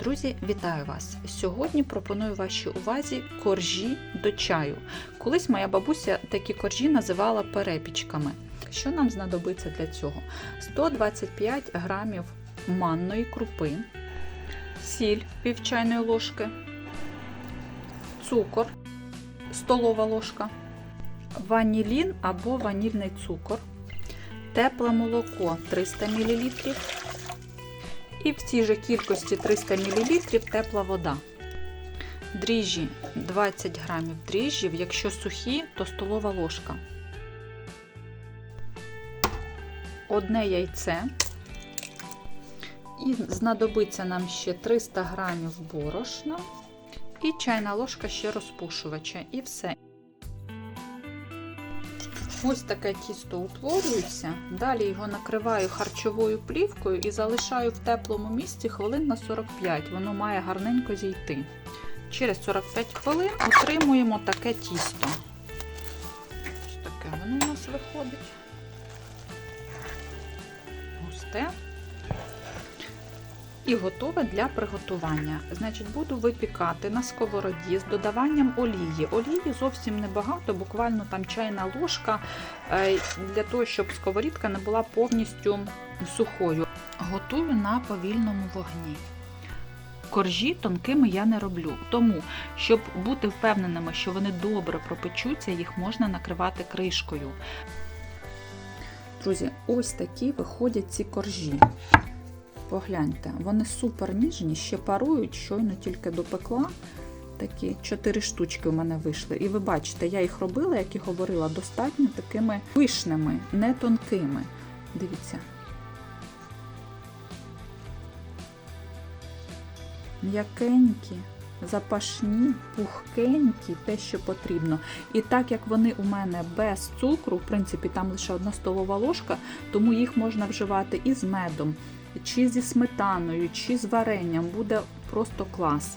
Друзі, вітаю вас! Сьогодні пропоную вашій увазі коржі до чаю. Колись моя бабуся такі коржі називала перепічками. Що нам знадобиться для цього? 125 грамів манної крупи, сіль пів чайної ложки, цукор столова ложка, ванілін або ванільний цукор, тепле молоко 300 мл. І в цій же кількості 300 мл тепла вода. Дріжджі 20 грамів дріжджів, якщо сухі, то столова ложка. Одне яйце. І знадобиться нам ще 300 грамів борошна і чайна ложка ще розпушувача. І все. Ось таке тісто утворюється. Далі його накриваю харчовою плівкою і залишаю в теплому місці хвилин на 45. Воно має гарненько зійти. Через 45 хвилин отримуємо таке тісто. Ось таке воно у нас виходить. Густе. І готове для приготування. Значить, буду випікати на сковороді з додаванням олії. Олії зовсім небагато, буквально там чайна ложка, е, для того, щоб сковорідка не була повністю сухою. Готую на повільному вогні. Коржі тонкими я не роблю, тому, щоб бути впевненими, що вони добре пропечуться, їх можна накривати кришкою. Друзі, ось такі виходять ці коржі. Погляньте, вони супер ніжні, ще парують, щойно тільки допекла. Такі чотири штучки у мене вийшли. І ви бачите, я їх робила, як і говорила, достатньо такими пишними, не тонкими. Дивіться. М'якенькі, запашні, пухкенькі, те, що потрібно. І так як вони у мене без цукру, в принципі, там лише одна столова ложка, тому їх можна вживати і з медом чи зі сметаною, чи з варенням буде просто клас.